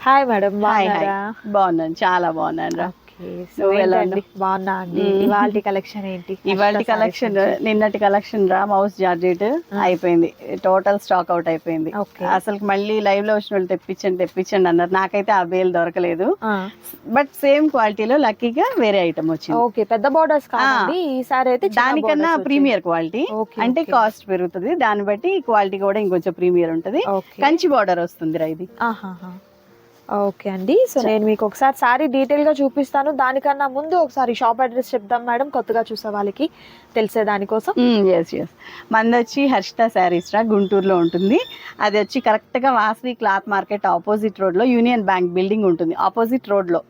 Hi. Madam బాగున్నాను చాలా బాగున్నాను రా. బాగున్నా అండి. ఇవాళ కలెక్షన్ ఏంటి? ఇవాళ కలెక్షన్. నిన్నటి కలెక్షన్ రా మౌస్ జార్జెట్ అయిపోయింది. టోటల్ స్టాక్ అవుట్ అయిపోయింది. అసలు మళ్ళీ లైవ్లో వచ్చిన వాళ్ళు తెప్పించండి తెప్పించండి అన్నారు. నాకైతే ఆ బేల్ దొరకలేదు. బట్ సేమ్ క్వాలిటీలో లక్కీగా వేరే ఐటమ్ వచ్చింది. ఓకే పెద్ద బోర్డర్స్ కాదండి. ఈసారి అయితే దానికన్నా ప్రీమియర్ క్వాలిటీ అంటే. కాస్ట్ పెరుగుతుంది. దాన్ని బట్టి క్వాలిటీ కూడా ఇంకొంచెం ప్రీమియర్ ఉంటది. కంచి బార్డర్ వస్తుంది రా ఇది. ఓకే అండి. సో నేను మీకు ఒకసారి సారీ డీటెయిల్గా చూపిస్తాను. దానికన్నా ముందు ఒకసారి షాప్ అడ్రస్ చెప్దాం మేడం. కొత్తగా చూసే వాళ్ళకి తెలిసే దానికోసం. ఎస్ ఎస్ మంది వచ్చి హర్షిత శారీస్ రా గుంటూరులో ఉంటుంది. అది వచ్చి కరెక్ట్గా వాసవి క్లాత్ మార్కెట్ ఆపోజిట్ రోడ్లో యూనియన్ బ్యాంక్ బిల్డింగ్ ఉంటుంది. ఆపోజిట్ రోడ్లో.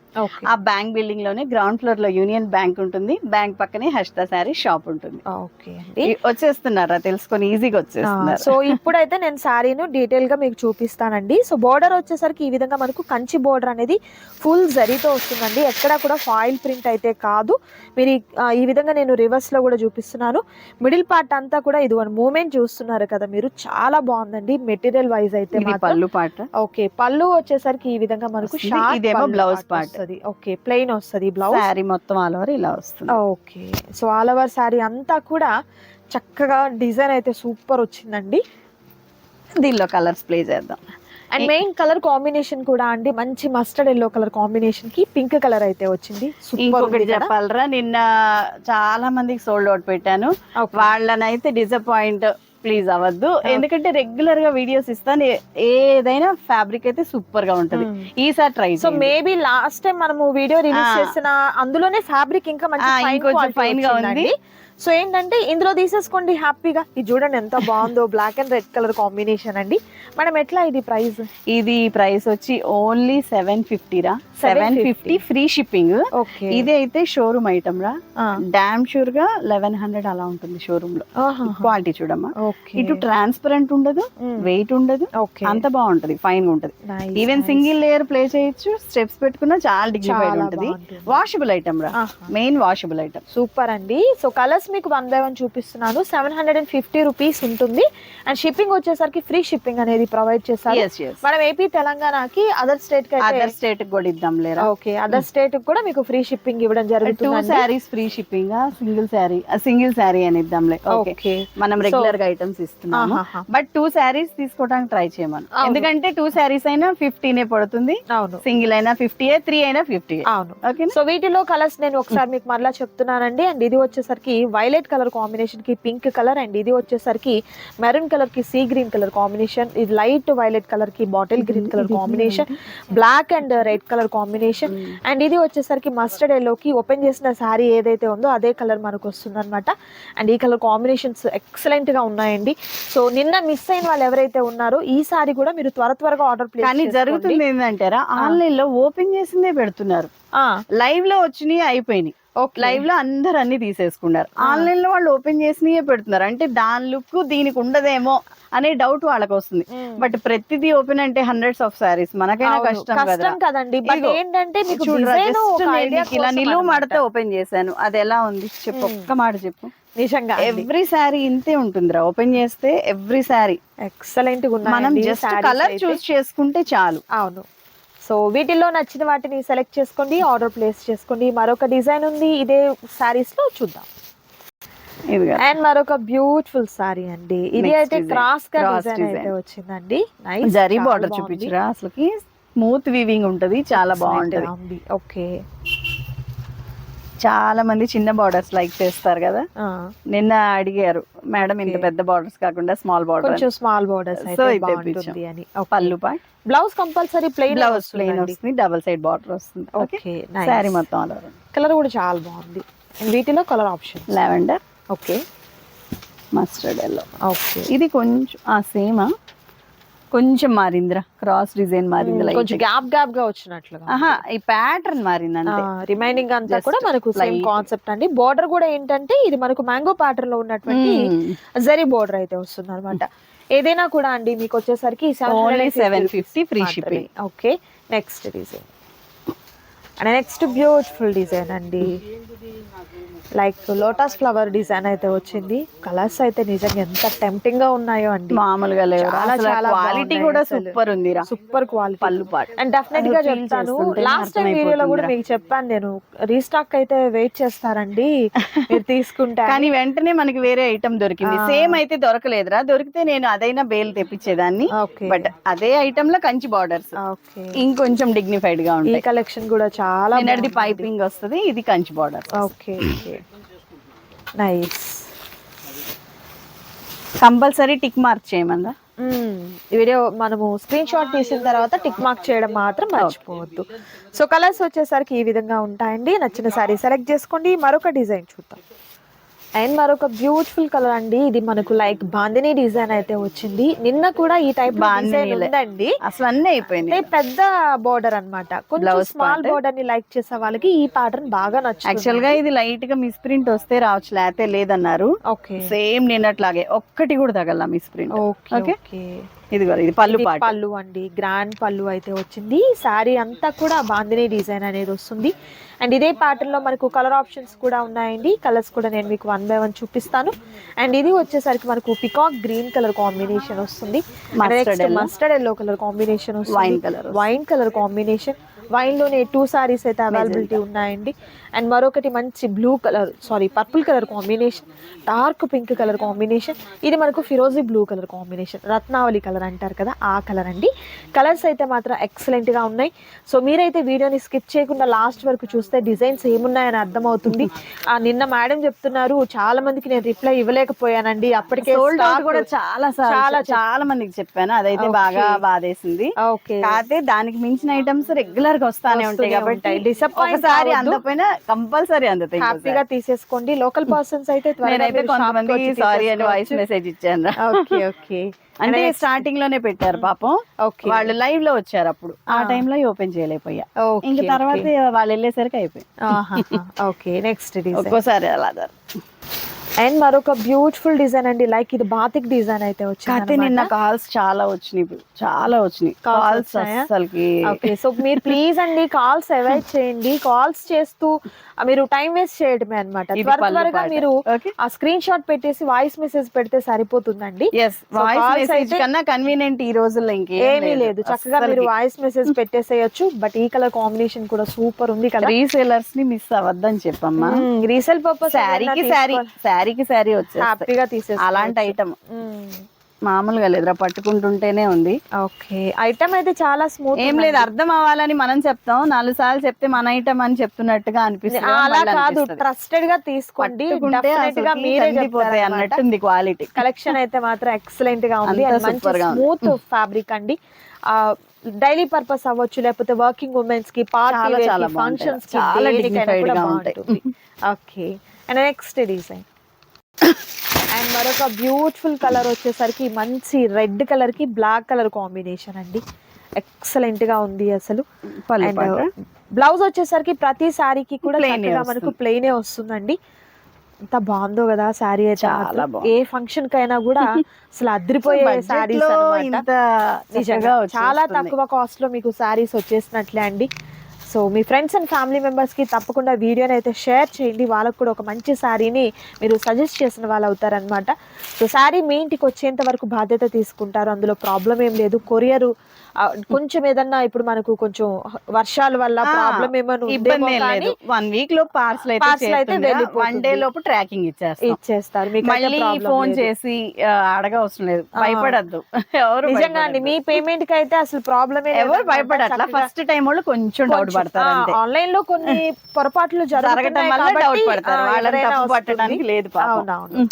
ఆ బ్యాంక్ బిల్డింగ్లోనే గ్రౌండ్ ఫ్లోర్లో యూనియన్ బ్యాంక్ ఉంటుంది. బ్యాంక్ పక్కనే హర్షిత శారీ షాప్ ఉంటుంది. ఓకే. వచ్చేస్తున్నారా? తెలుసుకొని ఈజీగా వచ్చేస్తున్నారు. సో ఇప్పుడైతే నేను శారీను డీటెయిల్గా మీకు చూపిస్తానండి. సో బోర్డర్ వచ్చేసరికి ఈ విధంగా మనకు కంచి బోర్డర్ అనేది ఫుల్ జరీతో వస్తుందండి. ఎక్కడ కూడా ఫాయిల్ ప్రింట్ అయితే కాదు. మీరు ఈ- విధంగా నేను రివర్స్లో కూడా చూపిస్తున్నాను. మిడిల్ పార్ట్ అంతా కూడా ఇది మూమెంట్ చూస్తున్నారు కదా మీరు. చాలా బాగుందండి మెటీరియల్ వైజ్ అయితే పళ్ళు పాట ఓకే. పళ్ళు వచ్చేసరికి ఈ విధంగా మనకు ఇదేమో part part. వస్తది. ఓకే ప్లెయిన్ వస్తది బ్లౌజ్ శారీ మొత్తం ఆల్ ఓవర్ ఇలా వస్తుంది. Okay so all over sari అంతా కూడా చక్కగా డిజైన్ అయితే సూపర్ వచ్చిందండి. దీనిలో కలర్స్ ప్లే చేద్దాం. అండ్ మెయిన్ కలర్ కాంబినేషన్ కూడా అండి మంచి మస్టర్డ్ ఎల్లో కలర్ కాంబినేషన్కి పింక్ కలర్ అయితే వచ్చింది. సూపర్ ఇంకొకటి చెప్పాలరా నిన్న చాలా మందికి సోల్డ్ అవుట్ పెట్టాను. వాళ్ళనైతే డిసప్పాయింట్ ప్లీజ్ అవ్వద్దు ఎందుకంటే రెగ్యులర్గా వీడియోస్ ఇస్తాను ఏదైనా ఫ్యాబ్రిక్ అయితే సూపర్గా ఉంటది Hmm. ఈసారి try so maybe last time మనము వీడియో రిలీజ్. చేసిన అందులోనే ఫ్యాబ్రిక్ ఇంకా మంచి fine గా ఉంది. సో ఏంటంటే ఇందులో తీసేసుకోండి హ్యాపీగా. ఇది చూడండి ఎంత బాగుందో black and red colour combination అండి. మనం ఎట్లా ఇది ప్రైస్ ఇది ప్రైస్ వచ్చి ఓన్లీ సెవెన్ ఫిఫ్టీ రా. Seven fifty free shipping okay. ఇది అయితే షోరూమ్ ఐటమ్ రా. డామ్ షూర్గా లెవెన్ హండ్రెడ్ అలా ఉంటుంది షోరూమ్లో. క్వాలిటీ చూడమ్మా. ఇటు ట్రాన్స్పరెంట్ ఉండదు. వెయిట్ ఉండదు అంత బాగుంటది ఫైన్గా ఉంటది. ఈవెన్ సింగిల్ లేయర్ ప్లే చేయొచ్చు స్టెప్స్ పెట్టుకున్నా చాలా డిగ్నిఫైడ్ ఉంటది. వాషబుల్ ఐటమ్ రా. మెయిన్ వాషబుల్ ఐటమ్ సూపర్ అండి. సో కలర్స్ మీకు వన్ బై వన్ చూపిస్తున్నాను. Seven hundred and fifty rupees ఉంటుంది. అండ్ షిప్పింగ్ వచ్చేసరికి ఫ్రీ షిప్పింగ్ అనేది ప్రొవైడ్ చేస్తారు మనం ఏపీ తెలంగాణకి అదర్ స్టేట్కి అదర్ స్టేట్ కూడా ఇద్దాం లేరా? ఓకే అదర్ స్టేట్ కూడా మీకు ఫ్రీ షిప్పింగ్ ఇవ్వడం టూ జరుగుతుంది saris free shipping single sari single sari అని ఇద్దాంలే ఓకే మనం రెగ్యులర్గా ఐటమ్స్ ఇస్తున్నాము. బట్ టూ శారీస్ తీసుకోవడానికి ట్రై చేయమను. ఎందుకంటే టూ శారీస్ అయినా ఫిఫ్టీనే పడుతుంది. అవును. సింగిల్ అయినా ఫిఫ్టీ త్రీ అయినా ఫిఫ్టీ అవును. ఓకే సో వీటిలో కలర్స్ నేను ఒకసారి మీకు మరలా చెప్తున్నానండి. అండ్ ఇది వచ్చేసరికి వైలెట్ కలర్ కాంబినేషన్కి పింక్ కలర్ అండ్ ఇది వచ్చేసరికి మెరూన్ కలర్కి సీ గ్రీన్ కలర్ కాంబినేషన్ ఇది లైట్ వైలెట్ కలర్కి bottle green colour combination black and red colour combination and ఇది వచ్చేసరికి మస్టర్డ్ ఎల్లో కి ఓపెన్ చేసిన శారీ ఏదైతే ఉందో అదే కలర్ మనకు వస్తుంది అనమాట అండ్ ఈ కలర్ కాంబినేషన్స్ ఎక్సలెంట్గా ఉన్నాయండి. సో నిన్న మిస్ అయిన వాళ్ళు ఎవరైతే ఉన్నారో ఈ సారీ కూడా మీరు త్వర త్వరగా ఆర్డర్ ప్లేస్ కానీ జరుగుతుంది ఏంటంటారా? ఆన్లైన్లో ఓపెన్ చేసిందే పెడుతున్నారు. లైవ్లో వచ్చినాయి అయిపోయినాయి. లైవ్లో అందరు అన్ని తీసేసుకున్నారు. ఆన్లైన్లో వాళ్ళు ఓపెన్ చేసినయే పెడుతున్నారు. అంటే దాని లుక్ దీనికి ఉండదేమో అనే డౌట్ వాళ్ళకి వస్తుంది. బట్ ప్రతిదీ ఓపెన్ అంటే హండ్రెడ్స్ ఆఫ్ సారీస్ మనకైనా కష్టం కదా. కష్టం కదండి. ఏంటంటే ఇలా నిలువు. మడత ఓపెన్ చేశాను. అది ఎలా ఉంది? చెప్పు ఒక్క మాట చెప్పు. నిజంగా ఎవ్రీ శారీ ఇంతే ఉంటుందిరా. ఓపెన్ చేస్తే ఎవ్రీ శారీ ఎక్సలెంట్ మనం జస్ట్ కలర్. చూస్ చేసుకుంటే చాలు. అవును. సో వీటిల్లో నచ్చిన వాటిని సెలెక్ట్ చేసుకోండి ఆర్డర్ ప్లేస్ చేసుకోండి. మరొక డిజైన్ ఉంది ఇదే సారీస్లో చూద్దాం. అండ్ మరొక బ్యూటిఫుల్ సారీ అండి. ఇది అయితే. క్రాస్గా డిజైన్. అయితే వచ్చిందండి. నైస్ జరీ బార్డర్ చూపించరా అసలుకి స్మూత్ వీవింగ్ ఉంటది చాలా బాగుంటది. ఓకే చాలా మంది చిన్న బార్డర్స్ లైక్ చేస్తారు కదా? నిన్న అడిగారు మేడం ఇంత. పెద్ద బార్డర్స్ కాకుండా స్మాల్ బార్డర్ కొంచెం స్మాల్ బోర్డర్స్ ఇది. అని. Pallu pot blouse compulsory plain blouse plain వస్తుంది డబుల్ సైడ్ బార్డర్ వస్తుంది. ఓకే శారీ మొత్తం ఆల్ కలర్ కూడా చాలా బాగుంది. వీటిలో colour option lavender okay mustard yellow okay ఇది కొంచెం ఆ సేమ్ కొంచెం మారిందిరా. క్రాస్ డిజైన్ మారింది కొంచెం. గ్యాప్ గ్యాప్గా వచ్చినట్లుగా ఆహా ఈ ప్యాటర్న్ మారింది అంతే రిమైనింగ్ అంతా కూడా మనకు సేమ్. కాన్సెప్ట్ అండి. బోర్డర్ కూడా ఏంటంటే ఇది మనకు మ్యాంగో ప్యాటర్న్లో ఉన్నటువంటి. జరీ బోర్డర్ అయితే వస్తుంది అనమాట ఏదైనా కూడా అండి మీకు వచ్చేసరికి seven fifty free shipping okay next design and next beautiful design అండి. లైక్ లోటస్ ఫ్లవర్ డిజైన్ అయితే వచ్చింది. కలర్స్ అయితే నిజంగా ఎంత టెంప్టింగ్గా ఉన్నాయో అండి. మామూలుగా క్వాలిటీ కూడా. సూపర్ ఉందిరా సూపర్ క్వాలిటీ పళ్ళు పాటు అండ్ డెఫినెట్గా చెప్తాను. లాస్ట్ టైం వీడియోలో కూడా. మీకు చెప్పాను నేను. రీస్టాక్ అయితే వెయిట్ చేస్తారండి మీరు తీసుకుంటే కానీ వెంటనే మనకి వేరే ఐటమ్ దొరికింది. సేమ్ అయితే దొరకలేదురా దొరికితే నేను అదైనా బేల్ తెప్పించేదాన్ని. బట్ అదే ఐటమ్లో కంచి బార్డర్స్ ఇంకొంచెం డిగ్నిఫైడ్గా ఉంటాయి. కలెక్షన్ కూడా చాలా నిన్నటిది పైపింగ్ వస్తుంది ఇది Kanchi border okay nice compulsory tick mark చేయమందా? ఈ వీడియో మనము స్క్రీన్ షాట్ తీసిన తర్వాత టిక్ మార్క్ చేయడం మాత్రం మర్చిపోవద్దు. సో కలర్స్ వచ్చేసరికి ఈ విధంగా ఉంటాయండి. నచ్చిన సారీ సెలెక్ట్ చేసుకోండి. మరొక డిజైన్ చూద్దాం. అండ్ మరొక బ్యూటిఫుల్ కలర్ అండి. ఇది మనకు లైక్ బాందిని డిజైన్ అయితే వచ్చింది. నిన్న కూడా ఈ టైప్. ఉందండి. అసలు అన్నీ అయిపోయింది పెద్ద బోర్డర్ అన్నమాట. కొంచెం స్మాల్. బోర్డర్ని లైక్ చేసే వాళ్ళకి ఈ ప్యాటర్న్ బాగా నచ్చుతుంది. యాక్చువల్గా ఇది లైట్గా మిస్ ప్రింట్ వస్తే రావచ్చు లేతే లేదన్నారు. ఓకే సేమ్ నిన్నట్లాగే. ఒక్కటి కూడా తగల మిస్ ప్రింట్. ఓకే ఇది ఇది పళ్ళు పళ్ళు అండి. గ్రాండ్ పళ్ళు అయితే వచ్చింది. శారీ అంతా కూడా బాందిని డిజైన్ అనేది వస్తుంది. అండ్ ఇదే ప్యాటర్న్లో మనకు కలర్ ఆప్షన్స్ కూడా ఉన్నాయండి. కలర్స్ కూడా నేను మీకు వన్ బై వన్ చూపిస్తాను. అండ్ ఇది వచ్చేసరికి మనకు పికాక్ గ్రీన్ కలర్ కాంబినేషన్ వస్తుంది. మస్టర్డ్ ఎల్లో కలర్ కాంబినేషన్ వస్తుంది. Wine colour wine colour combination. వైన్లోనే two saris అయితే అవైలబిలిటీ ఉన్నాయండి. అండ్ మరొకటి మంచి blue colour sari purple colour combination dark pink colour combination ఇది మనకు ఫిరోజీ బ్లూ కలర్ కాంబినేషన్ రత్నావళి కలర్ అంటారు కదా ఆ కలర్ అండి. కలర్స్ అయితే మాత్రం ఎక్సలెంట్గా ఉన్నాయి. సో మీరైతే వీడియోని స్కిప్ చేయకుండా లాస్ట్ వరకు చూస్తే డిజైన్స్ ఏమున్నాయని అర్థమవుతుంది. ఆ నిన్న మేడం చెప్తున్నారు చాలా మందికి నేను రిప్లై ఇవ్వలేకపోయానండి. అప్పటికే సోల్డ్ అవుట్ stock- కూడా చాలా చాలా చాలా మందికి చెప్పాను. అదైతే. బాగా బాధేసింది. ఓకే దానికి మించిన ఐటమ్స్ రెగ్యులర్ గా వస్తానే ఉంటాయి కాబట్టి ఒకసారి. అందపోయినా కంపల్సరీ అందుతాయి హ్యాపీగా తీసేసుకోండి. లోకల్ పర్సన్స్ అయితే నేనైతే కొంతమంది సారీ అని వాయిస్. మెసేజ్ ఇచ్చాను ఓకే ఓకే అంటే స్టార్టింగ్లోనే పెట్టారు పాపం. ఓకే వాళ్ళు లైవ్లో వచ్చారు అప్పుడు. ఆ. టైంలో ఓపెన్ చేయలేకపోయా. ఇంకా తర్వాత వాళ్ళు వెళ్ళేసరికి అయిపోయింది. ఓకే నెక్స్ట్ ఒక్కోసారి అలా అండ్ మరొక బ్యూటిఫుల్ డిజైన్ అండి. లైక్ ఇది బాతిక్ డిజైన్ అయితే వచ్చింది నిన్న కాల్స్ చాలా వచ్చినాయి ఇప్పుడు. చాలా వచ్చినాయి. కాల్స్? అసలుకి ఓకే సో మీరు ప్లీజ్ అండి కాల్స్ అవాయిడ్ చేయండి. కాల్స్ చేస్తూ మీరు టైం వేస్ట్ చేయడమే అనమాట త్వరగా. మీరు. ఆ స్క్రీన్ షాట్ పెట్టేసి వాయిస్ మెసేజ్ పెడితే సరిపోతుందండి. వాయిస్ కన్నా కన్వీనియంట్ ఈ రోజుల్లో ఇంకేం ఏమీ లేదు. చక్కగా మీరు వాయిస్ మెసేజ్ పెట్టేసేయచ్చు. బట్ ఈ కలర్ కాంబినేషన్ కూడా సూపర్ ఉంది కదా. రీసేలర్స్ని మిస్ అవ్వద్దని చెప్పమ్మా. రీసేల్ పర్పస్ శారీకి శారీ శారీకి శారీ వచ్చేస్తాయి. హ్యాపీగా తీసేసి అలాంటి ఐటమ్ మామూలుగా లేదురా పట్టుకుంటుంటేనే ఉంది. ఓకే. ఐటమ్ అయితే చాలా స్మూత్ ఏం లేదు అర్థం అవ్వాలని మనం చెప్తాం. నాలుగు సార్లు చెప్తే మన ఐటమ్ అని చెప్తున్నట్టుగా అనిపిస్తుంది. అలా కాదు ట్రస్టెడ్గా తీసుకోండి. మీరే కందిపోతాయి అన్నట్టుంది క్వాలిటీ కలెక్షన్ అయితే మాత్రం ఎక్సలెంట్గా ఉంది. ఉంది. స్మూత్ ఫ్యాబ్రిక్ అండి. డైలీ పర్పస్ అవ్వచ్చు లేకపోతే వర్కింగ్ ఉమెన్స్కి పార్టీ. ఫంక్షన్స్కి okay and next design and మరొక బ్యూటిఫుల్ కలర్ వచ్చేసరికి మంచి రెడ్ కలర్కి బ్లాక్ కలర్ కాంబినేషన్ అండి ఎక్సలెంట్గా ఉంది అసలు అండ్. బ్లౌజ్ వచ్చేసరికి ప్రతి శారీకి కూడా మనకు. ప్లెయినే వస్తుందండి ఎంత బాగుందో కదా శారీ అయితే చాలా. ఏ ఫంక్షన్ కైనా కూడా అసలు అదిరిపోయే శారీస్ చాలా. తక్కువ కాస్ట్లో మీకు శారీస్ వచ్చేసినట్లే అండి సో మీ ఫ్రెండ్స్ అండ్ ఫ్యామిలీ మెంబర్స్కి తప్పకుండా వీడియోని అయితే షేర్ చేయండి. వాళ్ళకు కూడా ఒక మంచి శారీని మీరు సజెస్ట్ చేసిన వాళ్ళు అవుతారనమాట సో శారీ మీ ఇంటికి వచ్చేంత వరకు బాధ్యత తీసుకుంటారు. అందులో ప్రాబ్లం ఏం లేదు. కొరియర్ కొంచెం ఏదన్నా ఇప్పుడు మనకు కొంచెం వర్షాల వల్ల ప్రాబ్లం ఏమైనా వన్ వీక్లో పార్సల్ అయితే వన్ డే. లోపు ట్రాకింగ్ ఇచ్చేస్తాం. ఇచ్చేస్తారు. మీకు మళ్ళీ ఫోన్ చేసి అడగవసరం లేదు. భయపడద్దు. ఎవరు నిజంగా అండి మీ పేమెంట్కి అయితే అసలు ప్రాబ్లమే ఎవరు భయపడట్లా. ఫస్ట్ టైం వాళ్ళు కొంచెం డౌట్ పడతారు ఆన్లైన్లో కొన్ని పొరపాట్లు జరగడం వల్ల డౌట్ పడతారు. వాళ్ళని తప్పు. పట్టడానికి లేదు. అవునవును.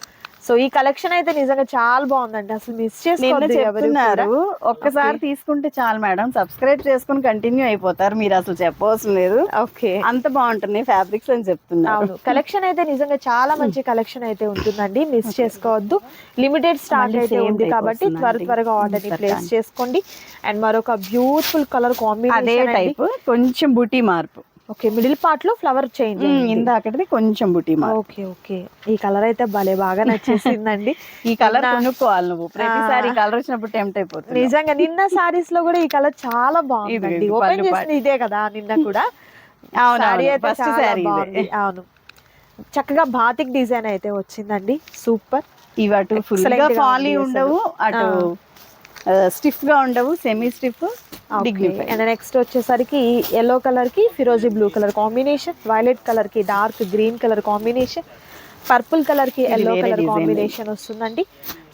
సో ఈ కలెక్షన్ అయితే నిజంగా చాలా బాగుందండి. అసలు మిస్ కూడా. ఒక్కసారి తీసుకుంటే చాలు మేడం. సబ్స్క్రైబ్ చేసుకుని కంటిన్యూ అయిపోతారు. మీరు అసలు చెప్పవలసిన లేదు. ఓకే. అంత బాగుంటుంది ఫ్యాబ్రిక్స్ అని చెప్తున్నారు. కలెక్షన్ అయితే నిజంగా చాలా మంచి కలెక్షన్ అయితే ఉంటుందండి. మిస్ చేసుకోవద్దు. లిమిటెడ్ స్టాక్ అయితే ఉంది కాబట్టి త్వర. త్వరగా ఆర్డర్ ప్లేస్. చేసుకోండి. అండ్ మరొక బ్యూటిఫుల్ కలర్ అదే కాంబినేషన్ టైప్ కొంచెం బుటీ మార్పు. ఓకే మిడిల్ పార్ట్లో ఫ్లవర్ చేంజ్ ఇందాకటిది కొంచెం బుటీ ఓకే ఓకే. ఈ కలర్ అయితే భలే బాగా నచ్చేసిందండి. ఈ కలర్ కొనుక్కోవాలి నువ్వు. ప్రతిసారి. కలర్ వచ్చినప్పుడు టెంప్ట్ అయిపోతుంది నిజంగా నిన్న సారీస్లో కూడా ఈ కలర్ చాలా బాగుందండి. ఇది ఓపెన్ చేసింది ఇదే కదా నిన్న కూడా. అవును. బాగుంది. చక్కగా బాతిక్ డిజైన్ అయితే వచ్చిందండి. సూపర్ ఇవి అటు ఫుల్గా ఫాలీ ఉండవు అటు స్టిఫ్గా ఉండవు సెమీ స్టిఫ్ అండ్ నెక్స్ట్ వచ్చేసరికి ఎల్లో కలర్కి ఫిరోజీ బ్లూ కలర్ కాంబినేషన్ వైలెట్ కలర్కి dark green colour combination purple కలర్కి ఎల్లో కలర్ కాంబినేషన్ వస్తుందండి.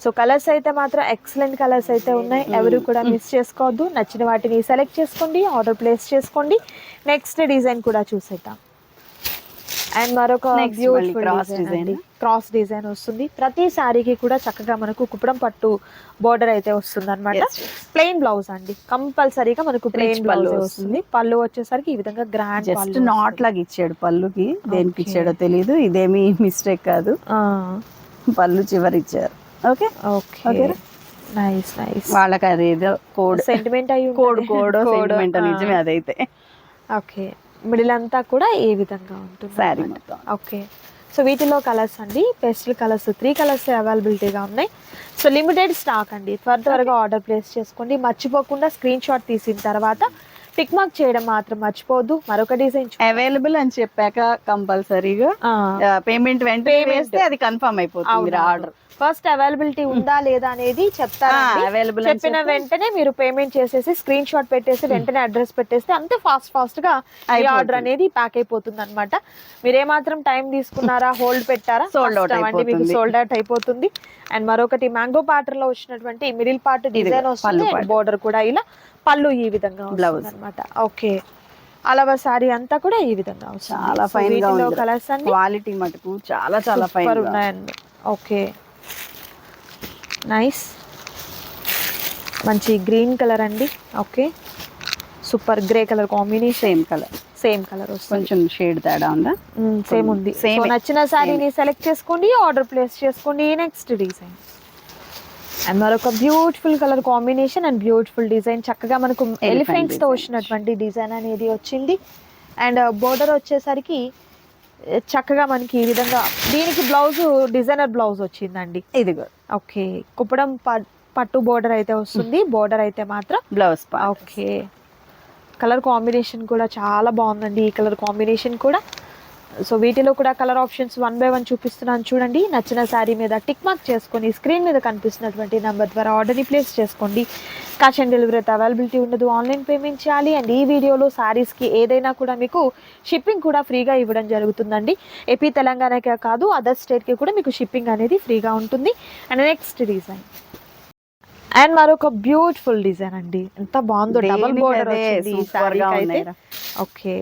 సో కలర్స్ అయితే మాత్రం ఎక్సలెంట్ కలర్స్ అయితే ఉన్నాయి. ఎవరు కూడా మిస్ చేసుకోవద్దు. నచ్చిన వాటిని సెలెక్ట్ చేసుకోండి ఆర్డర్ ప్లేస్ చేసుకోండి. నెక్స్ట్ డిజైన్ కూడా చూసేద్దాం. అండ్ మరొక cross డిజైన్ క్రాస్ డిజైన్ వస్తుంది. ప్రతి శారీకి కూడా చక్కగా మనకు కుప్పడం పట్టు బోర్డర్ అయితే వస్తుంది అనమాట. ప్లెయిన్ బ్లౌజ్ అండి. కంపల్సరీగా మనకు ప్లెయిన్ పళ్ళు వస్తుంది. పళ్ళు వచ్చేసరికి ఈ విధంగా గ్రాండ్ జస్ట్ నాట్ లాగా ఇచ్చాడు పళ్ళుకి. దేనికి. ఇచ్చాడో తెలియదు ఇదేమి మిస్టేక్ కాదు. పళ్ళు చివరి ఇచ్చారు. Okay okay. నైస్ నైస్ వాళ్ళకి అదేదో కోడ్. సెంటిమెంట్ అయ్యి కోడ్ కోడ్ సెంటిమెంట్ నిజమే అదైతే. ఓకే మిడిల్ అంతా కూడా ఏ విధంగా ఉంటుంది శారీ. మొత్తం. ఓకే. సో వీటిలో కలర్స్ అండి. పేస్టల్ కలర్స్ త్రీ కలర్స్ అవైలబిలిటీగా ఉన్నాయి. సో లిమిటెడ్ స్టాక్ అండి. త్వర త్వరగా ఆర్డర్ ప్లేస్ చేసుకోండి. మర్చిపోకుండా స్క్రీన్ షాట్ తీసిన తర్వాత పిక్ మార్క్ చేయడం మాత్రం మర్చిపోవద్దు. మరొక డిజైన్ అవైలబుల్ అని చెప్పాక కంపల్సరీగా పేమెంట్ వెంటనే. వేస్తే అది కన్ఫర్మ్ అయిపోతుంది ఆర్డర్ ఫస్ట్ అవైలబిలిటీ ఉందా లేదా అనేది చెప్తారా అవైలబుల్ చెప్పిన వెంటనే మీరు పేమెంట్ చేసేసి స్క్రీన్ షాట్ పెట్టేసి వెంటనే అడ్రస్ పెట్టేస్తే అంతే ఫాస్ట్ ఫాస్ట్గా. ఆర్డర్ అనేది ప్యాక్ అయిపోతుంది అనమాట మీరు ఏమాత్రం టైం తీసుకున్నారా? హోల్డ్ పెట్టారా? First అవ్వండి, మీకు. సోల్డ్ అవుట్ అయిపోతుంది. అండ్ మరొకటి మ్యాంగో పాటర్లో వచ్చినటువంటి మిడిల్ పార్ట్ డిజైన్ వస్తుంది. బోర్డర్ కూడా ఇలా పళ్ళు ఈ విధంగా Blouse. అనమాట ఓకే. అలవ సారీ అంతా కూడా ఈ విధంగా చాలా ఫైన్ కలర్స్ అన్ని క్వాలిటీ మటుకు చాలా చాలా ఫైన్ ఉన్నాయండి. ఓకే. నైస్ మంచి గ్రీన్ కలర్ అండి. Okay. Super grey colour combination. Same colour same colour వస్తుంది. కొంచెం షేడ్ తేడా ఉందా? సేమ్ ఉంది. Same సో ఏ. నచ్చిన శారీని సెలెక్ట్ చేసుకోండి ఆర్డర్ ప్లేస్ చేసుకోండి నెక్స్ట్ డిజైన్ అండ్ మరొక beautiful colour combination and beautiful design చక్కగా మనకు ఎలిఫెంట్స్తో design. వచ్చినటువంటి డిజైన్ అనేది వచ్చింది. అండ్ బోర్డర్ వచ్చేసరికి eh, చక్కగా మనకి ఈ విధంగా దీనికి బ్లౌజ్ డిజైనర్ బ్లౌజ్ వచ్చిందండి. ఇదిగో ఓకే కుప్పడం పట్టు బోర్డర్ అయితే వస్తుంది. బోర్డర్ అయితే మాత్రం బ్లౌజ్ ఓకే కలర్ కాంబినేషన్ కూడా చాలా బాగుందండి. ఈ కలర్ కాంబినేషన్ కూడా. సో వీటిలో కూడా colour options one by one చూపిస్తున్నాను చూడండి. నచ్చిన శారీ మీద టిక్ మార్క్ చేసుకొని స్క్రీన్ మీద కనిపిస్తున్నటువంటి నెంబర్ ద్వారా ఆర్డర్ని ప్లేస్ చేసుకోండి. క్యాష్ ఆన్ డెలివరీ అయితే అవైలబిలిటీ ఉండదు. ఆన్లైన్ పేమెంట్ చేయాలి. అండ్ ఈ వీడియోలో శారీస్కి ఏదైనా కూడా మీకు షిప్పింగ్ కూడా ఫ్రీగా ఇవ్వడం జరుగుతుందండి. ఏపీ తెలంగాణకే కాదు అదర్ స్టేట్కి కూడా మీకు షిప్పింగ్ అనేది ఫ్రీగా ఉంటుంది. And next design. అండ్ మరొక బ్యూటిఫుల్ డిజైన్ అండి. ఎంత బాగుందో డబుల్ బోర్డర్. ఓకే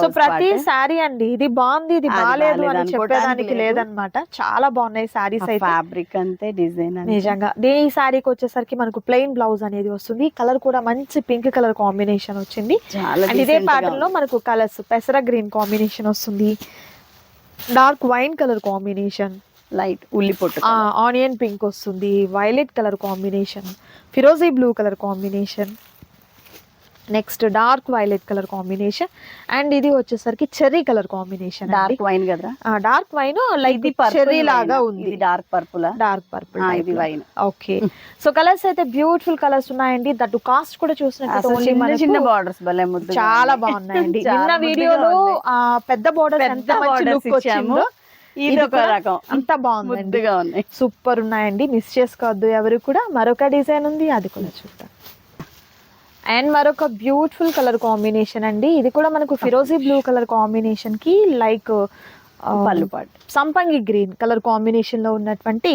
సో ప్రతి శారీ అండి ఇది బాగుంది ఇది బాగాలేదు బాలేదు అని చెప్పేదానికి లేదు. లేదనమాట. చాలా బాగున్నాయి శారీస్ అయితే. ఫ్యాబ్రిక్ అంతే డిజైన్ నిజంగా. ఈ శారీకి వచ్చేసరికి మనకు ప్లెయిన్ బ్లౌజ్ అనేది వస్తుంది. కలర్ కూడా మంచి పింక్ కలర్ కాంబినేషన్ వచ్చింది. అండ్ ఇదే ప్యాటర్న్లో మనకు కలర్స్ పెసర గ్రీన్ కాంబినేషన్ వస్తుంది. Dark wine colour combination light ఉల్లి పొట్టు ఆనియన్ పింక్ వస్తుంది. Violet colour combination. ఫిరోజీ blue colour combination. Next dark violet colour combination. And ఇది వచ్చేసరికి cherry colour combination dark wine కదా డార్క్ వైన్ లైక్ చెర్రీ లాగా ఉంది. డార్క్ పర్పుల్ డార్క్ పర్పుల్ ఇది wine okay so colours అయితే beautiful colours ఉన్నాయండి. That cost కూడా చూసినట్టు చిన్న చిన్న బార్డర్స్ భలే చాలా బాగున్నాయండి. నిన్న వీడియోలో పెద్ద బోర్డర్ ఎంత లుక్. వచ్చిందో. ఇది ఒక రకం. అంత ఉన్నాయి సూపర్ ఉన్నాయండి. మిస్ చేసుకోవద్దు ఎవరు కూడా. మరొక డిజైన్ ఉంది అది కూడా చూద్దాం. అండ్ మరొక బ్యూటిఫుల్ కలర్ కాంబినేషన్ అండి. ఇది కూడా మనకు ఫిరోజీ బ్లూ కలర్ కాంబినేషన్కి లైక్ పళ్ళు పాటు. సంపంగి గ్రీన్ కలర్ కాంబినేషన్లో ఉన్నటువంటి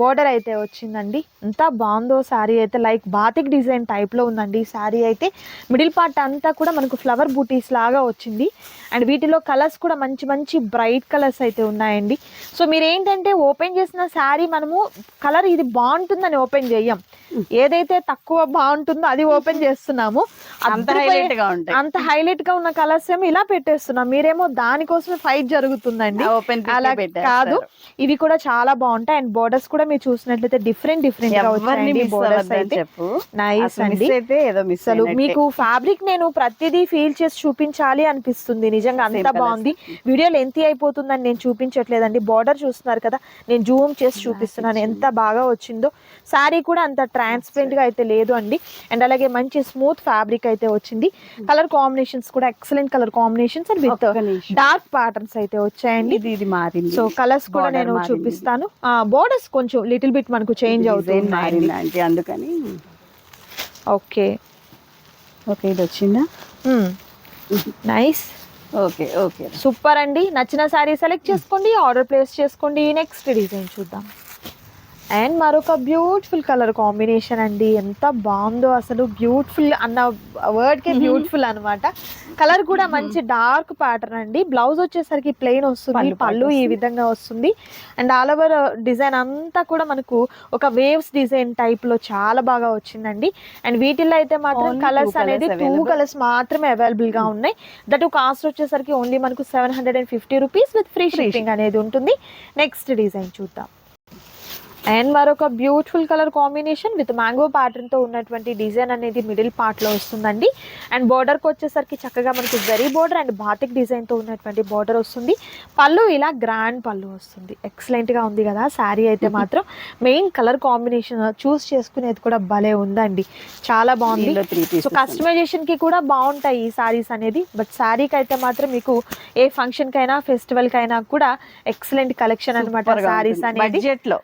బోర్డర్ అయితే వచ్చిందండి. ఎంత బాగుందో శారీ అయితే లైక్ బాతిక్ డిజైన్ టైప్లో ఉందండి ఈ శారీ అయితే. మిడిల్ పార్ట్ అంతా కూడా మనకు ఫ్లవర్ బూటీస్ లాగా వచ్చింది. అండ్ వీటిలో కలర్స్ కూడా మంచి మంచి బ్రైట్ కలర్స్ అయితే ఉన్నాయండి. సో మీరు ఏంటంటే ఓపెన్ చేసిన శారీ మనము కలర్ ఇది బాగుంటుందని ఓపెన్ చేయం. ఏదైతే తక్కువ బాగుంటుందో అది ఓపెన్ చేస్తున్నాము. అంత హైలైట్గా ఉంటాయి. అంత హైలైట్గా ఉన్న కలర్స్ ఏమో ఇలా పెట్టేస్తున్నాం. మీరేమో దానికోసమే ఫైట్ జరుగుతుందండి. ఓపెన్ అలా కాదు. ఇవి కూడా చాలా బాగుంటాయి. అండ్ బోర్డర్స్ కూడా మీరు చూసినట్లయితే డిఫరెంట్ డిఫరెంట్గా వచ్చాయండి బోర్డర్స్ అయితే. నైస్ అండి. ఏదో మిస్ అసలు మీకు ఫ్యాబ్రిక్ నేను ప్రతిదీ ఫీల్ చేసి చూపించాలి అనిపిస్తుంది. నిజంగా అంత. బాగుంది. వీడియో లెంత్ అయిపోతుందని నేను చూపించట్లేదండి. బార్డర్ చూస్తున్నారు కదా నేను జూమ్ చేసి చూపిస్తున్నాను. ఎంత బాగా వచ్చిందో. శారీ కూడా అంత ట్రాన్స్పరెంట్గా అయితే లేదు అండి. అండ్ అలాగే మంచి స్మూత్ ఫ్యాబ్రిక్ అయితే వచ్చింది. కలర్ కాంబినేషన్స్ కూడా excellent colour combinations and with. Dark patterns అయితే వచ్చాయండి. ఇది ఇది మారింది. సో కలర్స్ కూడా నేను. చూపిస్తాను. బోర్డర్స్ కొంచెం లిటిల్ బిట్ మనకు చేంజ్ అవుతుంది మారింది అంటే అందుకని. ఓకే. ఓకే ఇది వచ్చిందా? Nice okay okay. సూపర్ అండి. నచ్చిన శారీ సెలెక్ట్ చేసుకోండి ఆర్డర్ ప్లేస్ చేసుకోండి. నెక్స్ట్ డిజైన్ చూద్దాం. అండ్ మరొక బ్యూటిఫుల్ కలర్ కాంబినేషన్ అండి. ఎంత బాగుందో అసలు బ్యూటిఫుల్ అన్న వర్డ్కే బ్యూటిఫుల్ అన్నమాట. కలర్ కూడా మంచి డార్క్ ప్యాటర్న్ అండి. బ్లౌజ్ వచ్చేసరికి ప్లెయిన్ వస్తుంది పళ్ళు ఈ. విధంగా వస్తుంది. అండ్ ఆల్ ఓవర్ డిజైన్ అంతా కూడా మనకు ఒక వేవ్స్ డిజైన్ టైప్లో చాలా బాగా వచ్చిందండి. అండ్ వీటిల్లో అయితే మాత్రం కలర్స్ అనేది టూ. కలర్స్ మాత్రమే అవైలబుల్గా ఉన్నాయి. దట్ కాస్ట్ వచ్చేసరికి ఓన్లీ మనకు seven hundred and fifty rupees with free shipping అనేది ఉంటుంది. నెక్స్ట్ డిజైన్ చూద్దాం. అండ్ మరొక beautiful colour combination with mango ప్యాటర్న్తో ఉన్నటువంటి డిజైన్ అనేది మిడిల్ పార్ట్లో వస్తుందండి. అండ్ border కి వచ్చేసరికి చక్కగా మనకి జరీ బోర్డర్ అండ్ బాతిక్ డిజైన్తో ఉన్నటువంటి బార్డర్ వస్తుంది. పళ్ళు ఇలా గ్రాండ్ పళ్ళు వస్తుంది. ఎక్సలెంట్గా ఉంది కదా శారీ అయితే మాత్రం. మెయిన్ కలర్ కాంబినేషన్ చూస్ చేసుకునేది కూడా భలే ఉందండి. చాలా బాగుంది. సో పీసెస్ కస్టమైజేషన్కి కూడా బాగుంటాయి ఈ సారీస్ అనేది. బట్ శారీకి అయితే మాత్రం మీకు ఏ ఫంక్షన్ కైనా ఫెస్టివల్ కైనా కూడా ఎక్సలెంట్ కలెక్షన్ అనమాట సారీస్ అనేది. బడ్జెట్లో.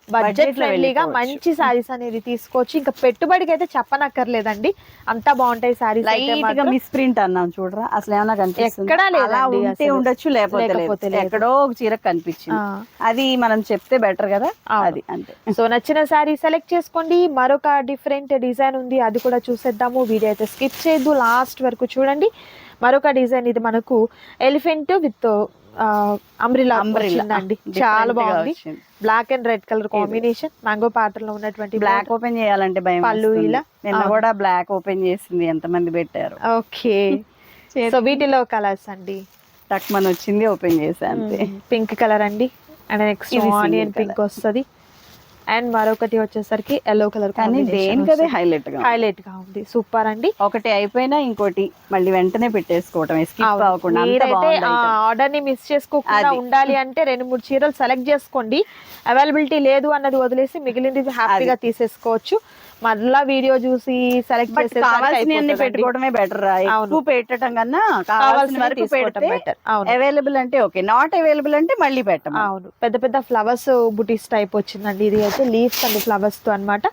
బడ్జెట్ ఫ్రెండ్లీగా. మంచి సారీస్ అనేది తీసుకోవచ్చు. ఇంకా పెట్టుబడికి అయితే చెప్పనక్కర్లేదండి. అంతా బాగుంటాయి సారీస్ లైట్గా మిస్ ప్రింట్ అన్నాం చూడరా? అసలు ఏమైనా కనిపిస్తుంది? ఎక్కడా అలా ఉంటే. ఉండొచ్చు లేకపోతే లేదు. లేదు. ఎక్కడో ఒక చీర కనిపించింది. అది మనం చెప్తే బెటర్ కదా. అది అంతే. సో నచ్చిన శారీ సెలెక్ట్ చేసుకోండి. మరొక డిఫరెంట్ డిజైన్ ఉంది. అది కూడా చూసేద్దాము. వీడియో అయితే స్కిప్ చేయొద్దు. లాస్ట్ వరకు చూడండి. మరొక డిజైన్ ఇది మనకు ఎలిఫెంట్ విత్ అంబ్రిలా అంబ్రిల్లా అండి చాలా బాగుంది. Black and red colour combination mango ప్యాటర్న్లో ఉన్నటువంటి బ్లాక్ ఓపెన్ చేయాలంటే భయం పళ్ళు. ఇలా. నిన్న అవును. కూడా బ్లాక్ ఓపెన్ చేసింది. ఎంత మంది పెట్టారు? ఓకే. సో వీటిలో కలర్స్ అండి. టక్మన్ వచ్చింది. ఓపెన్ చేసా అంతే. పింక్ కలర్ అండి. And next onion. పింక్ వస్తది. అండ్ మరొకటి వచ్చేసరికి ఎల్లో కలర్ కానీ దేనికదే హైలైట్గా ఉంది. హైలైట్గా ఉంది సూపర్ అండి ఒకటి అయిపోయినా ఇంకోటి మళ్ళీ వెంటనే పెట్టేసుకోవటం స్కిప్. అవ్వకుండా. ఆర్డర్ని మిస్ చేసుకోకుండా. ఉండాలి అంటే రెండు మూడు చీరలు సెలెక్ట్ చేసుకోండి అవైలబిలిటీ లేదు అన్నది వదిలేసి మిగిలినది హ్యాపీగా తీసేసుకోవచ్చు మళ్ళా వీడియో చూసి సెలెక్ట్ బట్ కావాల్సిన పెట్టుకోవడమే బెటర్ ఎక్కువ పెట్టడం కన్నా కావాల్సిన వరకు బెటర్ అవును. అవైలబుల్ అంటే ఓకే నాట్ అవైలబుల్ అంటే మళ్ళీ పెట్టమా? అవును. పెద్ద పెద్ద ఫ్లవర్స్ బుటీస్ టైప్ వచ్చిందండి. ఇది అయితే లీవ్స్ అండ్ ఫ్లవర్స్తో అన్నమాట.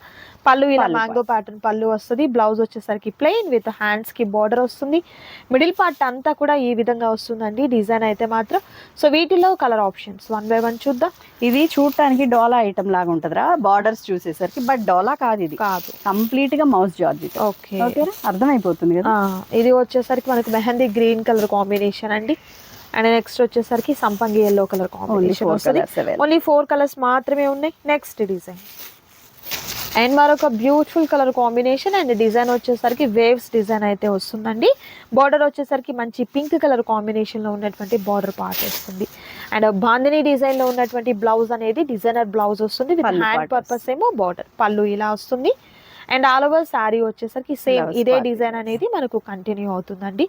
పళ్ళు ఇలా మ్యాంగో ప్యాటర్న్ పళ్ళు వస్తుంది. బ్లౌజ్ వచ్చేసరికి ప్లెయిన్ విత్ హ్యాండ్స్కి బార్డర్ వస్తుంది. మిడిల్ పార్ట్ అంతా కూడా ఈ విధంగా వస్తుందండి. డిజైన్ అయితే మాత్రం. సో వీటిలో colour options one by one చూద్దాం. ఇది చూడటానికి డోలా ఐటమ్ లాగా ఉంటదిరా. బార్డర్స్ చూసేసరికి బట్ డోలా కాదు ఇది. కాదు. కంప్లీట్గా మౌస్ జార్జ్ ఓకే ఓకే అర్థమైపోతుంది కదా? ఇది వచ్చేసరికి మనకి మెహందీ గ్రీన్ కలర్ కాంబినేషన్ అండి. అండ్ నెక్స్ట్ వచ్చేసరికి సంపంగి ఎల్లో కలర్ కాంబినేషన్ వస్తుంది. ఓన్లీ ఫోర్ కలర్స్ మాత్రమే ఉన్నాయి. నెక్స్ట్ డిజైన్ అండ్ మరొక beautiful colour combination and design వచ్చేసరికి వేవ్స్ డిజైన్ అయితే వస్తుందండి. బార్డర్ వచ్చేసరికి మంచి పింక్ కలర్ కాంబినేషన్లో ఉన్నటువంటి బార్డర్ పార్ట్ వస్తుంది. అండ్ బాందిని డిజైన్లో ఉన్నటువంటి బ్లౌజ్ అనేది డిజైనర్ బ్లౌజ్ వస్తుంది. విత్ హ్యాండ్ పర్పస్ ఏమో బార్డర్ పళ్ళు ఇలా వస్తుంది. అండ్ ఆల్ ఓవర్ శారీ వచ్చేసరికి సేమ్ ఇదే. డిజైన్ అనేది మనకు కంటిన్యూ అవుతుందండి.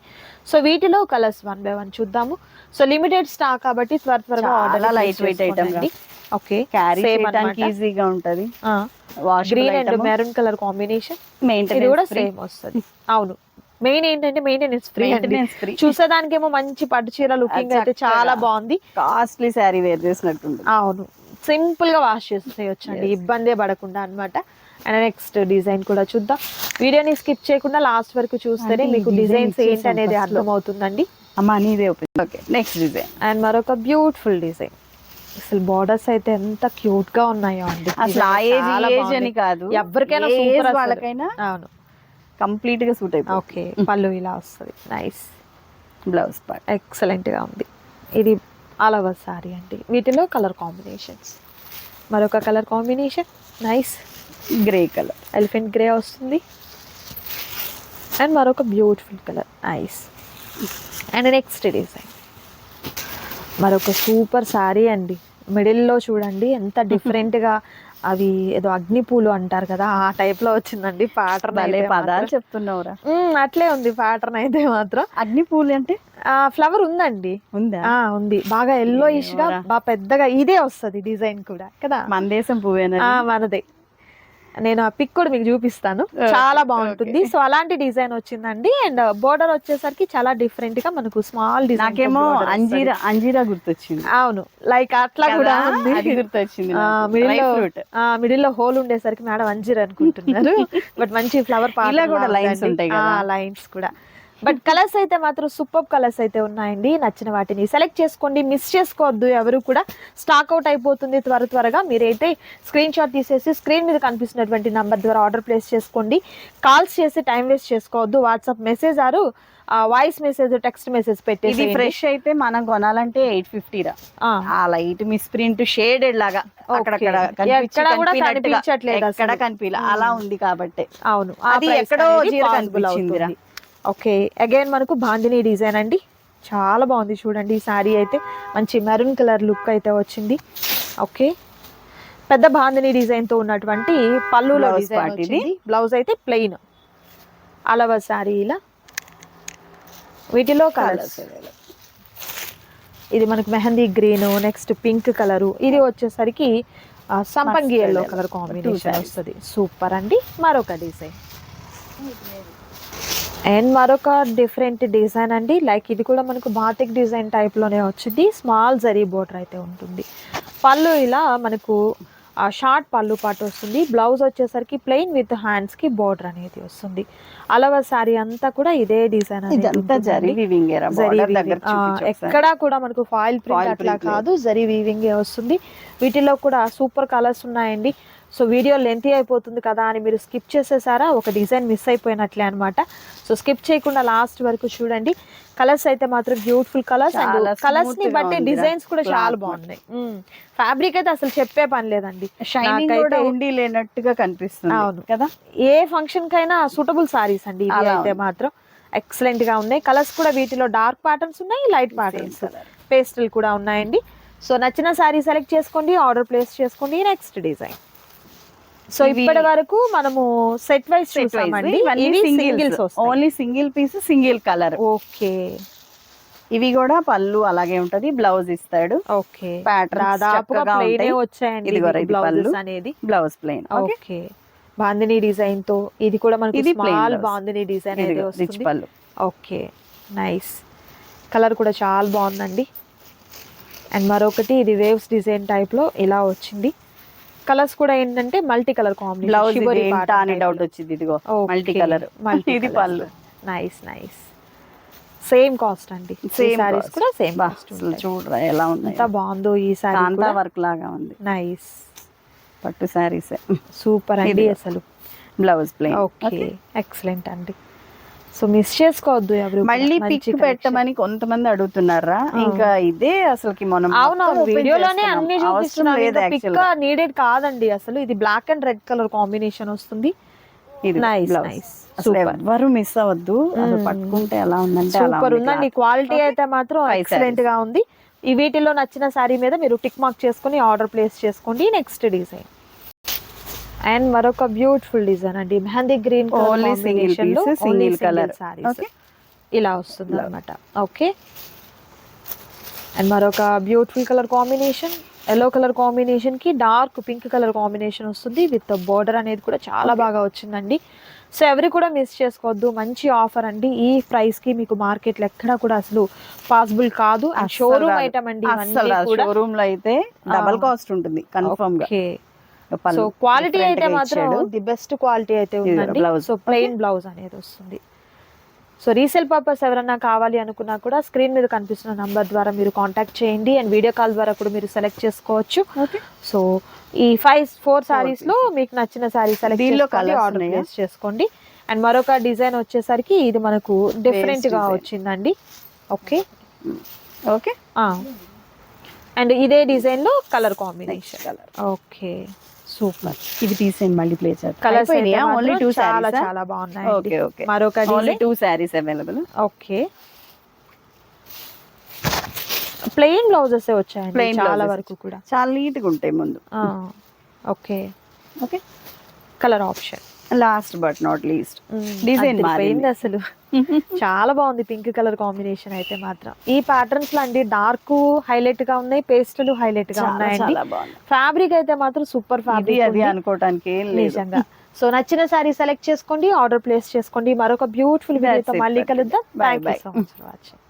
సో వీటిలో కలర్స్ వన్ బై వన్ చూద్దాము. సో లిమిటెడ్ స్టాక్ కాబట్టి త్వర త్వరగా ఆర్డర్ weight item గా. ఓకే క్యారీ చేయడానికి. ఈజీగా ఉంటది. Wash green and maroon colour combination ఇది కూడా సేమ్ వస్తుంది. అవును. మెయిన్ ఏంటంటే మెయింటెనెన్స్ ఫ్రీ మెయింటెనెన్స్ ఫ్రీ చూసేదానికేమో మంచి పట్టు చీర లుకింగ్ అయితే. చాలా బాగుంది. కాస్ట్లీ శారీ వేర్ చేసినట్టుంది అవును. సింపుల్గా వాష్ చేసేయచ్చు అండి ఇబ్బందే పడకుండా అన్నమాట. అండ్ నెక్స్ట్ డిజైన్ కూడా చూద్దాం. వీడియోని స్కిప్ చేయకుండా లాస్ట్ వరకు చూస్తేనే మీకు డిజైన్స్ ఏంటి ఇచ్చేసాం అనేది first లో. అర్థమవుతుందండి. అమ్మా నీదే ఓకే నెక్స్ట్ డిజైన్ అండ్ మరొక బ్యూటిఫుల్ డిజైన్ అసలు బార్డర్స్ అయితే ఎంత క్యూట్గా ఉన్నాయో అండి. అసలు ఆ నిజంగా ఏజ్ చాలా ఏజ్ బాగుంది. అని కాదు. ఎవరికైనా. వాళ్ళకైనా అవును. కంప్లీట్గా సూట్ అయిపోతుంది. ఓకే పళ్ళు ఇలా వస్తుంది. నైస్ బ్లౌజ్ పార్ట్ ఎక్సలెంట్గా ఉంది. ఇది ఆల్ ఓవర్ సారీ అండి. వీటిలో కలర్ కాంబినేషన్స్ మరొక colour combination nice grey colour elephant grey వస్తుంది. అండ్ మరొక beautiful colour nice and next design మరొక సూపర్ శారీ అండి. మిడిల్లో చూడండి ఎంత డిఫరెంట్గా అవి ఏదో అగ్ని పూలు అంటారు కదా ఆ type లో వచ్చిందండి ప్యాటర్న్ అయితే పదాలు. చెప్తున్నావురా. అట్లే ఉంది ప్యాటర్న్ అయితే మాత్రం. అగ్ని పూలు అంటే ఫ్లవర్ ఉందండి. ఉందా? ఆ ఉంది. బాగా ఎల్లోయిష్గా. బాగా పెద్దగా ఇదే వస్తది డిజైన్ కూడా కదా? మన దేశం పువ్వేనా మనదే. నేను ఆ పిక్ కూడా మీకు చూపిస్తాను. చాలా బాగుంటుంది. సో అలాంటి డిజైన్ వచ్చిందండి. అండ్ బోర్డర్ వచ్చేసరికి చాలా డిఫరెంట్గా మనకు స్మాల్ డిజైన్ నాకేమో అంజీరా అంజీరా గుర్తొచ్చింది. అవును. లైక్ అట్లా కూడా? ఉంది. గుర్తొచ్చింది Dry లో. మిడిల్లో హోల్ ఉండేసరికి మేడం అంజీర్ అనుకుంటున్నారు. బట్ మంచి ఫ్లవర్ ఇలా కూడా lines ఉంటాయి. లైన్స్ కూడా. బట్ కలర్స్ అయితే మాత్రం సూపర్ కలర్స్ అయితే ఉన్నాయండి. నచ్చిన వాటిని సెలెక్ట్ చేసుకోండి. మిస్ చేసుకోవద్దు. ఎవరు కూడా స్టాక్ అవుట్ అయిపోతుంది త్వర త్వరగా. మీరైతే స్క్రీన్ షాట్ తీసేసి స్క్రీన్ మీద కనిపిస్తున్నటువంటి నంబర్ ద్వారా ఆర్డర్ ప్లేస్ చేసుకోండి. కాల్స్ చేసి టైం వేస్ట్ చేసుకోవద్దు. వాట్సాప్ మెసేజ్ ఆరు వాయిస్ మెసేజ్ టెక్స్ట్ మెసేజ్ ఇది పెట్టేసి ఫ్రెష్ అయితే మనం కొనాలంటే ఎయిట్ ఫిఫ్టీ రా. ఆ. లైట్ మిస్ ప్రింట్ షేడెడ్ లాగా అక్కడక్కడ కనిపించి ఎక్కడ కూడా కనిపినట్టుగా కనిపించట్లేదు అలా ఉంది కాబట్టి. అవును. అది ఎక్కడో కనిపించిందిరా. ఓకే. అగైన్ మనకు బాందిని డిజైన్ అండి. చాలా బాగుంది చూడండి ఈ శారీ అయితే. మంచి మెరూన్ కలర్ లుక్ అయితే వచ్చింది. ఓకే. పెద్ద బాందిని డిజైన్తో ఉన్నటువంటి పళ్ళులో డిజైన్ ఇది. బ్లౌజ్ అయితే ప్లెయిన్ అలవ శారీ ఇలా. వీటిలో కలర్స్ ఇది మనకు mehndi green next pink colour ఇది వచ్చేసరికి సంపంగి ఎల్లో yellow. Colour combination. వస్తుంది. సూపర్ అండి. మరొక డిజైన్ అండ్ మరొక డిఫరెంట్ డిజైన్ అండి. లైక్ ఇది కూడా మనకు బాతిక్ డిజైన్ టైప్లోనే వచ్చింది. స్మాల్ జరీ బోర్డర్ అయితే ఉంటుంది. పళ్ళు ఇలా మనకు షార్ట్ పళ్ళు పాటు వస్తుంది. బ్లౌజ్ వచ్చేసరికి ప్లెయిన్ విత్ హ్యాండ్స్కి బోర్డర్ అనేది వస్తుంది. అలవ శారీ అంతా కూడా ఇదే డిజైన్ ఎక్కడా కూడా మనకు ఫాయిల్ ప్రింట్ అట్లా. కాదు. జరీ వీవింగ్ వస్తుంది. వీటిలో కూడా సూపర్ కలర్స్ ఉన్నాయండి. సో వీడియో లెంతీ అయిపోతుంది కదా అని మీరు స్కిప్ చేసేసారా? ఒక డిజైన్ మిస్ అయిపోయినట్లే అన్నమాట. సో స్కిప్ చేయకుండా లాస్ట్ వరకు చూడండి. కలర్స్ అయితే మాత్రం బ్యూటిఫుల్ కలర్స్ అండ్ కలర్స్ని బట్టి. డిజైన్స్ కూడా చాలా బాగున్నాయి. ఫ్యాబ్రిక్ అయితే అసలు చెప్పే పని లేదండి. షైనింగ్ కూడా ఉండి లేనట్టుగా కనిపిస్తుంది అవును. కదా? ఏ ఫంక్షన్ కైనా సూటబుల్ సారీస్ అండి ఇవి అలా అయితే. మాత్రం. ఎక్సలెంట్గా ఉన్నాయి. కలర్స్ కూడా వీటిలో డార్క్ ప్యాటర్న్స్ ఉన్నాయి లైట్ ప్యాటర్న్స్. పేస్టల్ కూడా ఉన్నాయండి. సో నచ్చిన సారీ సెలెక్ట్ చేసుకోండి ఆర్డర్ ప్లేస్ చేసుకోండి నెక్స్ట్ డిజైన్ సో ఇప్పటి వరకు మనము సెట్ వైస్ చూసామండి. Singles only single piece single colour okay. ఇవి కూడా పళ్ళు అలాగే ఉంటది. బ్లౌజ్ ఇస్తాడు. ఓకే. ఉంటాయి. వచ్చాయండి పళ్ళు. అనేది. Blouse plain okay. బాందిని డిజైన్తో ఇది కూడా మనకి ఇది. బాందిని డిజైన్ వస్తుంది. పళ్ళు. ఓకే. నైస్ కలర్ కూడా చాలా బాగుందండి. అండ్ మరొకటి ఇది వేవ్స్ డిజైన్ టైప్లో ఇలా వచ్చింది. కలర్స్ కూడా ఏంటంటే మల్టీ కలర్ బ్లౌజ్ కాంబినేషన్ అని డౌట్ వచ్చింది ఇదిగో మల్టీ కలర్. ఇది పళ్ళు. నైస్ నైస్ సేమ్ కాస్ట్ అండి. సేమ్ సారీస్ కూడా సేమ్ కాస్ట్ చూడరా ఎలా ఉన్నాయి. ఎంత బాగుందో ఈ సారీ కాంతా వర్క్ లాగా ఉంది. నైస్ పట్టు శారీస్ సూపర్ అండి. అసలు. బ్లౌజ్ ప్లెయిన్ ఓకే ఎక్సలెంట్ అండి. సో మిస్ చేసుకోవద్దు ఎవరు. మళ్ళీ పిక్. పెట్టమని కొంతమంది అడుగుతున్నారా ఇంకా ఇదే అసలుకి మనం open వీడియోలోనే. అన్ని చూపిస్తున్నాం పిక్. నీడెడ్ కాదండి అసలు ఇది black and red colour combination వస్తుంది ఇది. అసలు Super. ఎవ్వరు మిస్ అవ్వద్దు అసలు. పట్టుకుంటే ఎలా ఉందంటే సూపర్ ఉంది ఉందండి. క్వాలిటీ. అయితే మాత్రం ఎక్సలెంట్గా ఉంది ఈ వీటిలో నచ్చిన శారీ మీద మీరు టిక్ మార్క్ చేసుకొని ఆర్డర్ ప్లేస్ చేసుకోండి నెక్స్ట్ డిజైన్ అండ్ మరొక బ్యూటిఫుల్ డిజైన్ అండి. Mehndi green colour. Okay. ఇలా వస్తుంది అనమాట ఓకే అండ్ మరొక beautiful colour combination yellow colour కాంబినేషన్కి డార్క్ పింక్ కలర్ కాంబినేషన్ వస్తుంది. విత్ బోర్డర్ అనేది కూడా చాలా బాగా వచ్చిందండి. సో ఎవరు కూడా మిస్ చేసుకోవద్దు. మంచి ఆఫర్ అండి. ఈ ప్రైస్కి మీకు మార్కెట్లో ఎక్కడా కూడా అసలు పాసిబుల్ కాదు. షోరూమ్. ఐటమ్ అండి షోరూమ్లో అయితే డబల్. కాస్ట్ ఉంటుంది. కన్ఫర్మ్గా. సో క్వాలిటీ అయితే మాత్రం. ది బెస్ట్ క్వాలిటీ అయితే ఉందండి. సో ప్లెయిన్ బ్లౌజ్ అనేది వస్తుంది. సో రీసేల్ పర్పస్ ఎవరన్నా కావాలి అనుకున్నా కూడా స్క్రీన్ మీద కనిపిస్తున్న నంబర్ ద్వారా మీరు కాంటాక్ట్ చేయండి. అండ్ వీడియో కాల్ ద్వారా కూడా మీరు సెలెక్ట్ చేసుకోవచ్చు. సో ఈ ఫైవ్ ఫోర్ సారీస్లో మీకు నచ్చిన సారీ సెలెక్ట్ ఆర్డర్? ప్లేస్ చేసుకోండి. అండ్ మరొక డిజైన్ వచ్చేసరికి ఇది మనకు డిఫరెంట్గా. వచ్చిందండి. ఓకే ఓకే అండ్ ఇదే డిజైన్లో colour combination colour okay super. ఇవి తీసేయండి మళ్ళీ ప్లే చేద్దాం. కలర్స్ ఓన్లీ టూ చాలా సారీస్ చాలా బాగున్నాయి ఓకే ఓకే. మరొక only two saris available okay. Plain blouses వచ్చాయండి? Plain చాలా. వరకు కూడా. చాలా నీట్గా ఉంటాయి ముందు. Okay. Okay. Colour option last but not least Design మారింది. అసలు. చాలా బాగుంది పింక్ కలర్ కాంబినేషన్ అయితే మాత్రం. ఈ ప్యాటర్న్స్లో అండి డార్క్ హైలైట్గా ఉన్నాయి పేస్టల్ హైలైట్గా ఉన్నాయండి. ఫ్యాబ్రిక్ అయితే మాత్రం సూపర్ ఫ్యాబ్రిక్ అది లేదు. నిజంగా. సో నచ్చిన సారీ సెలెక్ట్ చేసుకోండి ఆర్డర్ ప్లేస్ చేసుకోండి. మరొక బ్యూటిఫుల్ మళ్ళీ. కలుద్దాం. Thank you. So much for watching